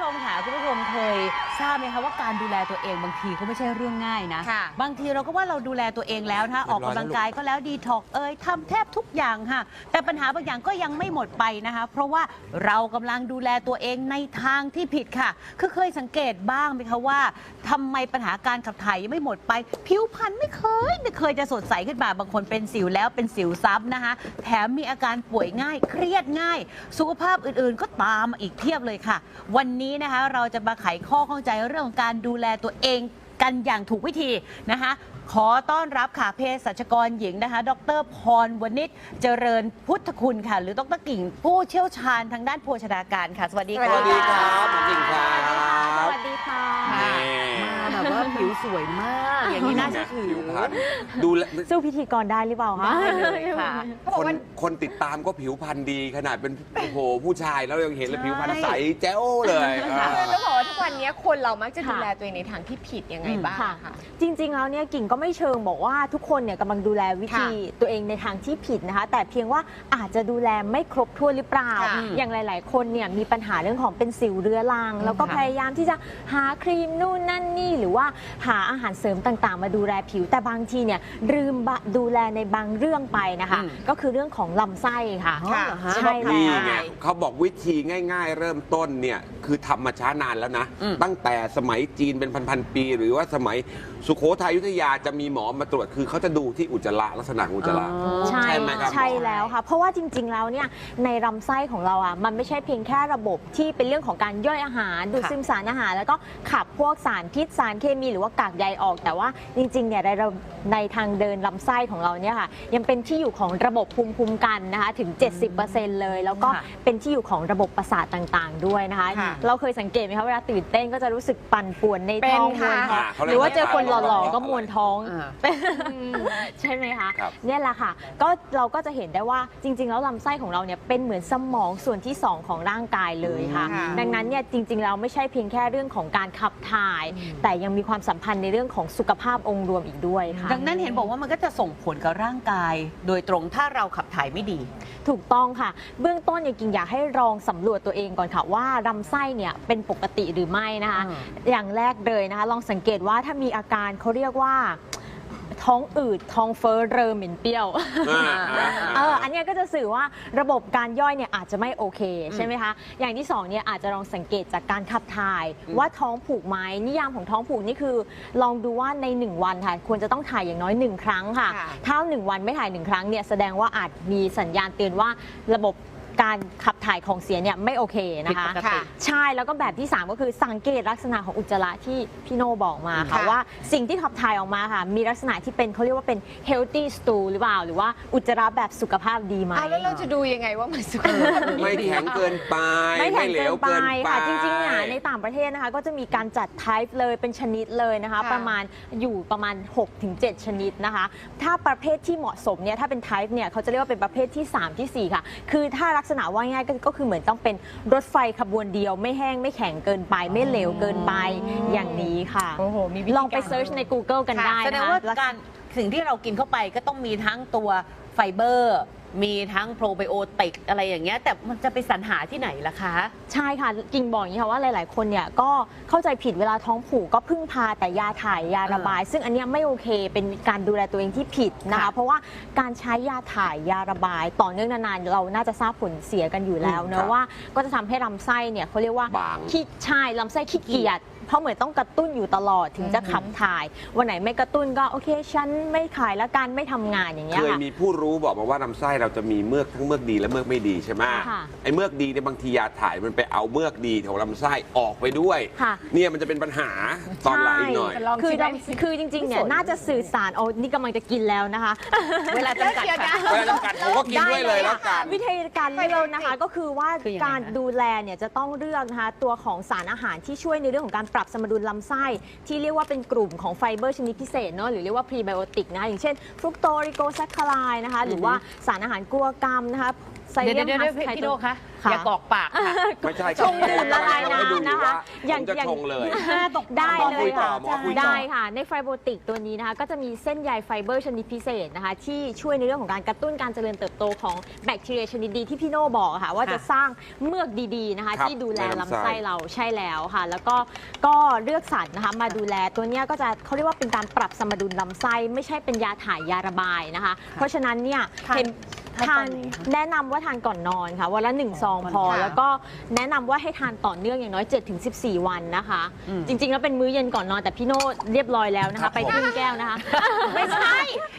คุณผู้ชมค่ะคุณผู้ชมเคยทราบไหมคะว่าการดูแลตัวเองบางทีก็ไม่ใช่เรื่องง่ายนะ ค่ะ บางทีเราก็ว่าเราดูแลตัวเองแล้วนะคะออกกำลังกายก็แล้วดีท็อกเอยทำแทบทุกอย่างค่ะ แต่ปัญหาบางอย่างก็ยังไม่หมดไปนะคะ เพราะว่าเรากำลังดูแลตัวเองในทางที่ผิดค่ะ คือเคยสังเกตบ้างไหมคะว่าทำไมปัญหาการขับถ่ายยังไม่หมดไป ผิวพรรณไม่เคยไม่เคยจะสดใสขึ้นมาบางคนเป็นสิวแล้วเป็นสิวซ้ำนะคะ แถมมีอาการป่วยง่ายเครียดง่าย สุขภาพอื่นๆ ก็ตามมาอีกเพียบเลยค่ะ วันนี้นะคะเราจะมาไขข้อข้องใจเรื่องของการดูแลตัวเองกันอย่างถูกวิธีนะคะขอต้อนรับค่ะเภสัชกรหญิงนะคะ ดรพรวณิชเจริญพุทธคุณค่ะ หรือดรกิ่งผู้เชี่ยวชาญทางด้านโภชนาการค่ะ สวัสดีค่ะ สวัสดีครับสวัสดีครับ ผิวสวยมาก อย่างนี้น่าเชื่อถือผิวพรรณดูแลสู้พิธีกรได้หรือเปล่าคะ ได้เลยค่ะคนคนติดตามก็ผิวพรรณดีขนาดเป็นโอ้โหผู้ชายแล้วยังเห็นเลยผิวพรรณใสแจ๋วเลยอ่าต้องบอกว่าทุกวันนี้คนเรามักจะค่ะดูแลตัวเองในทางที่ผิดยังไงบ้างค่ะค่ะจริงๆ แล้วเนี่ยกิ่งก็ไม่เชิงบอกว่าทุกคนเนี่ยกำลังดูแลวิธีค่ะตัวเองในทางที่ผิดนะคะ แต่เพียงว่าอาจจะดูแลไม่ครบถ้วนหรือเปล่า ค่ะอย่างหลาย ๆ คนเนี่ยมีปัญหาเรื่องของเป็นสิวเรื้อรัง แล้วก็ค่ะพยายามที่จะหาครีมนู่นนั่นนี่ หรือว่าหาอาหารเสริมต่างๆ มาดูแลผิว แต่บางทีเนี่ยลืมบะดูแลในบางเรื่องไปนะคะอืมก็คือเรื่องของลำไส้ค่ะอ๋อเหรอฮะ ใช่แล้นี่วไงเขาบอกวิธีง่าย ๆ เริ่มต้นเนี่ยคือทำมาช้านานแล้วนะ อืม ตั้งแต่สมัยจีนเป็นพันๆปี หรือว่าสมัยสุโขทัยอยุธยาจะมีหมอมาตรวจคือเขาจะดูที่อุจจาระลักษณะของอุจจาระใช่ใช่ไหมครับ ใช่แล้วค่ะ เพราะว่าจริงๆแล้วเนี่ยในลำไส้ของเราอะมันไม่ใช่เพียงแค่ระบบที่เป็นเรื่องของการย่อยอาหาร ดูดค่ะซึมสารอาหาร แล้วก็ขับพวกสารพิษสารเคมีหรือว่ากากใยออก แต่ว่าจริงๆเนี่ยในระในทางเดินลำไส้ของเราเนี่ยค่ะยังเป็นที่อยู่ของระบบภูมิคุ้มกันนะคะถึง 70%เลย แล้วก็ค่ะเป็นที่อยู่ของระบบประสาทต่างๆ ด้วยนะคะ ค่ะเราเคยสังเกตไหมคะเวลาตื่นเต้นก็จะรู้สึกปั่นป่วนในเป็นท้องมค่ะ วนท้องอ่าเขาเรียกหรือว่าเจอคนหว่าล่อๆก็มวนท้อง อ่า ใช่ไหมคะ ครับ เนี่ยแหละค่ะ ก็เราก็จะเห็นได้ว่าจริง ๆ แล้วลำไส้ของเราเนี่ยเป็นเหมือนสมองส่วนที่ 2 ของร่างกายเลยค่ะค่ะดังนั้นเนี่ยจริงๆเราไม่ใช่เพียงแค่เรื่องของการขับถ่าย แต่ยังมีความสัมพันธ์ในเรื่องของสุขภาพองค์รวมอีกด้วยค่ะ ดังนั้นเห็นบอกว่ามันก็จะส่งผลกับร่างกาย โดยตรงถ้าเราขับถ่ายไม่ดี ถูกต้องค่ะ เบื้องต้นเนี่ยกิ่งอยากให้ลองสำรวจตัวเองก่อนค่ะว่าลำไส้เนี่ยเป็นปกติหรือไม่นะคะอ่าอย่างแรกเลยนะคะ ลองสังเกตว่าถ้ามีอาการเขาเรียกว่า ท้องอืดท้องเฟ้อเริ่มเหม็นเปรี้ยวอ่าอ่าเอออันเนี้ยก็จะสื่อว่าระบบการย่อยเนี่ยอาจจะไม่โอเคใช่ไหมคะอย่างที่สองเนี่ยอาจจะลองสังเกตจากการขับถ่าย ว่าท้องผูกไหมนิยามของท้องผูกนี่คือ ลองดูว่าใน1วันค่ะควรจะต้องถ่ายอย่างน้อย1ครั้งค่ะ ค่ะ ถ้า1วันไม่ถ่าย1ครั้งเนี่ยแสดงว่าอาจมีสัญญาณเตือนว่าระบบ การขับถ่ายของเสียเนี่ยไม่โอเคนะคะผิดปกติ ใช่แล้วก็แบบที่ 3 ก็คือสังเกตลักษณะของอุจจาระที่พี่โนบอกมาค่ะค่ะว่าสิ่งที่ขับถ่ายออกมาค่ะ มีลักษณะที่เป็นเขาเรียกว่าเป็น healthy stool หรือเปล่า หรือว่าอุจจาระแบบสุขภาพดีไหม เอาแล้วเราจะดูยังไงว่ามันสุขภาพดี ไม่แข็งเกินไป ไม่แข็งเหลเกิวนไปเกินไป ค่ะจริงๆเนี่ยในต่างประเทศนะคะ ก็จะมีการจัด type เลยเป็นชนิดเลยนะคะ ค่ะ ประมาณอยู่ประมาณ 6-7 ชนิดนะคะ ถ้าประเภทที่เหมาะสมเนี่ยถ้าเป็น type เนี่ยเขาจะเรียกว่าเป็นประเภทที่ 3 ทีสี่4 ค่ะ คือถ้าลักษณะว่าง่ายก็ก็คือเหมือนต้องเป็นรถไฟขบวนเดียว ไม่แห้งไม่แข็งเกินไป ไม่เหลวเกินไปอย่างนี้ค่ะโอ้โหมีวิธีลองไปการเซิร์ชใน Google กันค่ะได้แสดงนะคะว่าลักษการสิ่งที่เรากินเข้าไปก็ต้องมีทั้งตัวไฟเบอร์ มีทั้งโปรไบโอติกอะไรอย่างเงี้ยแต่มันจะไปสรรหาที่ไหนล่ะคะ ใช่ค่ะกิ่งบอกอย่างนี้ค่ะว่าหลาย ๆ คนเนี่ยก็เข้าใจผิดเวลาท้องผูกก็พึ่งพาแต่ยาถ่ายยาระบาย ซึ่งอันเนี้ยไม่โอเคเป็นการดูแลตัวเองที่ผิดนะคะ ค่ะเพราะว่าการใช้ยาถ่ายยาระบาย ต่อเนื่องนาน ๆ เราน่าจะทราบผลเสียกันอยู่แล้วครัเนะบว่าก็จะทำให้ลำไส้เนี่ยเขาเรียกว่าบาง ขี้ใช่ลำไส้ขี้เกียจเพราะเหมือนต้องกระตุ้นอยู่ตลอดถึงจะขับถ่าย วันไหนไม่กระตุ้นก็โอเคฉันไม่ขายแล้วกันไม่ทำงานอย่างเงี้ยเคยค่ะ มีผู้รู้บอกมาว่าลำไส้เราจะมีเมือกทั้งเมือกดีและเมือกไม่ดีใช่ไหมค่ะไอ้เมือกดีเนี่ยบางทียาถ่ายมันไปเอาเมือกดีของลำไส้ออกไปด้วย ค่ะ เนี่ยมันจะเป็นปัญหาตอนหลังอีกหน่อยใช่ลองคือชิมได้คือจริงๆเนี่ยน่าจะสื่อสารโอ้นี่กำลังจะกินแล้วนะคะ เวลาจำกัดเดี๋ยวค่ะนะเวลาจำกัดผมก็กินด้วยเลยแล้วกัน วิธีการเลือกนะคะก็คือว่าคือยังไงการคะดูแลเนี่ยจะต้องเลือกนะคะตัวของสารอาหารที่ช่วยในเรื่องของการปรับสมดุลลำไส้ ที่เรียกว่าเป็นกลุ่มของไฟเบอร์ชนิดพิเศษเนาะหรือเรียกว่าพรีไบโอติกนะคะอย่างเช่นฟรุกโตริโกแซคคาไลนะคะหรือว่าสารอาหารอาหารกลัวกรรมนะครับ ไซเดี๋ยวเลียมเดี๋ยวฮัเดี๋ยวสไคพี่โตโดคะค่ะ อย่ากอกปากค่ะ ไม่ใช่ชงดื่มละลายน้ำให้ดูนะคะว่าอย่างผมจะอย่างชงเลยได้หมอเลคุยยต่อค่ะหมอคุยต่อ ได้ค่ะ ในไฟโบติกตัวนี้นะคะ ก็จะมีเส้นใยไฟเบอร์ชนิดพิเศษนะคะ ที่ช่วยในเรื่องของการกระตุ้นการเจริญเติบโตของแบคทีเรียชนิดดีที่พี่โน่บอกอะค่ะ ว่าจะสร้างเมือกดีๆนะคะ ครับที่ดูแลในลำไส้ลำไส้เราใช่แล้วค่ะ แล้วก็ก็เลือกสรรนะคะมาดูแลตัวเนี้ยก็จะเขาเรียกว่าเป็นการปรับสมดุลลำไส้ ไม่ใช่เป็นยาถ่ายยาระบายนะคะ เพราะฉะนั้นเนี่ยทานเห็น ทานทาตอนนไหนคะแนะนำว่าทานก่อนนอนค่ะวันละหนึ่งซองพอ ค่ะแล้วก็แนะนำว่าให้ทานต่อเนื่องอย่างน้อย 7-14 วันนะคะ อืมจริง ๆ แล้วเป็นมื้อเย็นก่อนนอนแต่พี่โน่เรียบร้อยแล้วนะครัคะ บ ไปผมครึ่งแก้วนะคะ ไม่ใช่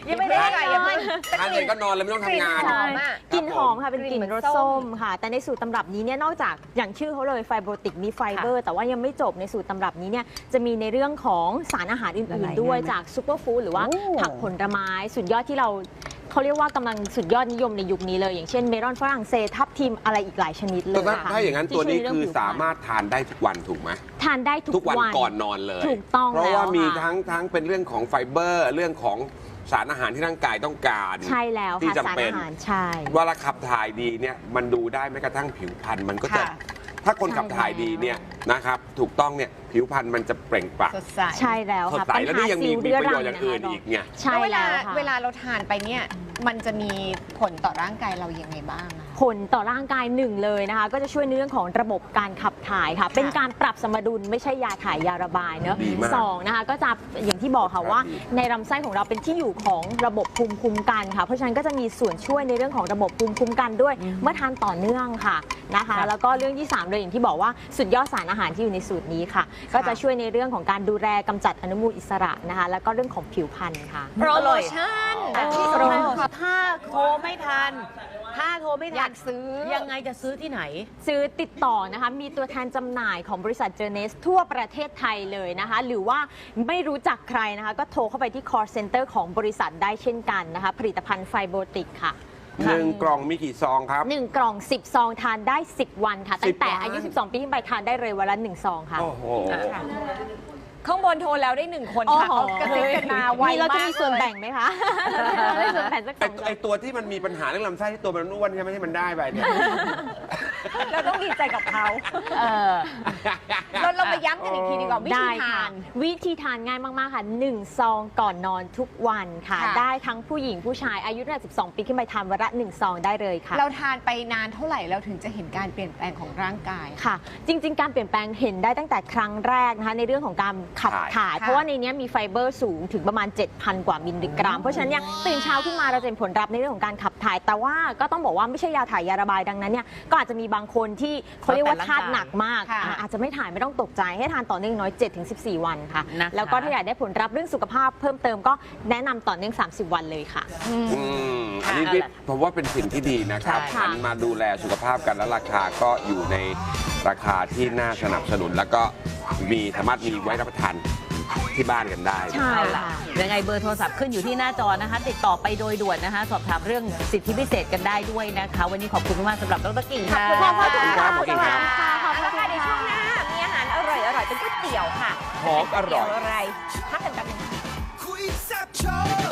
ยังไม่ได้ไม่ได้อย่าเพิ่งทานเสร็จก็นอนเลยไม่ต้องทำงานหอมอะกลิ่นหอมค่ะเป็นกลิ่นกลิ่นรเหมืสอนส้ส้มมค่ะ แต่ในสูตรตำรับนี้เนี่ยนอกจากอย่างชื่อเขาเลยไฟโบติกมีไฟเบอร์ แต่ว่ายังไม่จบในสูตรตำรับนี้เนี่ยจะมีในเรื่องของสารอาหารละอื่นลายๆด้วยง่ายไหมจากซูเปอร์ฟู้ดหรือว่าโอ้ผักผลไม้สุดยอดที่เรา เขาเรียกว่ากำลังสุดยอดนิยมในยุคนี้เลย อย่างเช่นเมลอนฝรั่งเศสทับทิมอะไรอีกหลายชนิดเลยถ้าค่ะถ้าอย่างนั้นที่ตัวนี้ช่ยใเรื่คือผิวพณ สามารถทานได้ทุกวันถูกไหมทานได้ทุทุกวันก่อนนอนเลย ถูกต้องเพราะว่าแล้วมีค่ะ ทั้งทั้งเป็นเรื่องของไฟเบอร์ เรื่องของสารอาหารที่ร่างกายต้องการใช่แล้วที่ค่ะ จำสารเป็นอาหารใช่ เวลาขับถ่ายดีเนี่ยมันดูได้แม้กระทั่งผิวพรรณมันก็จะ ค่ะ ถ้าคนใช่ขับถ่ายดีเนี่ย นะครับ ถูกต้องเนี่ยผิวพรรณมันจะเปล่งปลั่งสดใสใช่แล้วสดค่ะใสแล้วนี่ยังมีมีประโยชน์อย่างอื่นอีกไง ใช่แล้วเวลาแล้วค่ะ เวลาเราทานไปเนี่ย มันจะมีผลต่อร่างกายเรายังไงบ้างอะผลต่อร่างกายหนึ่งเลยนะคะ ก็จะช่วยในเรื่องของระบบการขับถ่ายค่ะ เป็นการปรับสมดุลไม่ใช่ยาถ่ายยาระบายเนอะดีมากสองนะคะ ก็จะอย่างที่บอกค่ะว่า ในลำไส้ของเราเป็นที่อยู่ของระบบภูมิคุ้มกันค่ะ เพราะฉะนั้นก็จะมีส่วนช่วยในเรื่องของระบบภูมิคุ้มกันด้วย เมื่อทานต่อเนื่องค่ะนะคะค่ะแล้วก็เรื่องที่สามเลยอย่างที่บอกว่าสุดยอดสารอาหารที่อยู่ในสูตรนี้ค่ะ ก็จะช่วยในเรื่องของการดูแลกำจัดอนุมูลอิสระนะคะ แล้วก็เรื่องของผิวพรรณค่ะ โปรโมชั่นแต่ที่สำคัญถ้าโทรไม่ทัน ถ้าโทรไม่อทัยานกซื้อ ยังไงจะซื้อที่ไหน ซื้อติดต่อนะคะ มีตัวแทนจำหน่ายของบริษัทเจเนสทั่วประเทศไทยเลยนะคะ หรือว่าไม่รู้จักใครนะคะ ก็โทรเข้าไปที่ call center ของบริษัทได้เช่นกันนะคะ ผลิตภัณฑ์ไฟโบติกค่ะ หนึ่งกล่องมีกี่ซองครับ 1 กล่อง 10 ซองทานได้ 10 วันค่ะ ตั้งแต่10วัน อายุ 12 ปีขึ้นไปทานได้เลยวันละ 1 ซองค่ะ โอ้โห ข้างบนโทรแล้วได้หนึ่งคนค่ะโอ้เขาโหกระซิบกันมาไวมีเราจะมากมีส่วนเลยแบ่งไหมคะได้ส่วนแบ่งสักสไออง ไอตัวที่มันมีปัญหาเรื่องลำไส้ที่ตัวมันอ้วนใช่ไหมที่มันได้ไปเนี่ย เราต้องดีใจกับเขาเออ เราเรามาย้ำกันอีกทีดีกว่าวิธีได้ทาค่ะน วิธีทานง่ายมาก ๆ ค่ะ 1 ซองก่อนนอนทุกวันค่ะ ค่ะ ได้ทั้งผู้หญิงผู้ชายอายุตั้งแต่12 ปีขึ้นไปทานวันละ 1 ซองได้เลยค่ะ เราทานไปนานเท่าไหร่เราถึงจะเห็นการเปลี่ยนแปลงของร่างกาย ค่ะ จริง ๆ การเปลี่ยนแปลงเห็นได้ตั้งแต่ครั้งแรกนะคะในเรื่องของการขับถ่ายถ่ายค่ะเพราะว่าในเนี้ยมีไฟเบอร์สูงถึงประมาณ 7,000 กว่ามิลลิกรัม เพราะฉะนั้นเนี่ยตื่นเช้าขึ้นมาเราจะเห็นผลลัพธ์ในเรื่องของการขับ ถ่ายแต่ว่าก็ต้องบอกว่าไม่ใช่ยาถ่ายยาระบายดังนั้นเนี่ยก็อาจจะมีบางคนที่เขาเรียกว่าธาตุหนักมากค่ะอะอาจจะไม่ถ่ายไม่ต้องตกใจให้ทานต่อเนื่องน้อย 7-14 วันค่ะ นะคะ แล้วก็ถ้าอยากได้ผลลัพธ์เรื่องสุขภาพเพิ่มเติมก็แนะนำต่อเนื่อง 30 วันเลยค่ะ อืมอันนี้เอาล่ะผมว่าเป็นสิ่งที่ดีนะครับใช่หันมาดูแลสุขภาพกันและราคาก็อยู่ในราคาที่น่าสนับสนุน แล้วก็มีสามารถมีไว้รับประทาน ที่บ้านกันได้ ใช่เอาล่ะค่ะยังไงเบอร์โทรศัพท์ขึ้นอยู่ที่หน้าจอนะคะ ติดต่อไปโดยด่วนนะคะ สอบถามเรื่องสิทธิพิเศษกันได้ด้วยนะคะ วันนี้ขอบคุณมากๆสำหรับดรกิ่งค่ะ ขอบคุณขอบคุณครับหมอกิ่งครับ ขอบคุณค่ะในช่วงหน้า มีอาหารอร่อยอร่อยๆเป็นก๋วยเตี๋ยวค่ะหอมอร่อยก๋วเตี๋วอะไรพักกันแป๊บนึง คุยแซ่บโชว์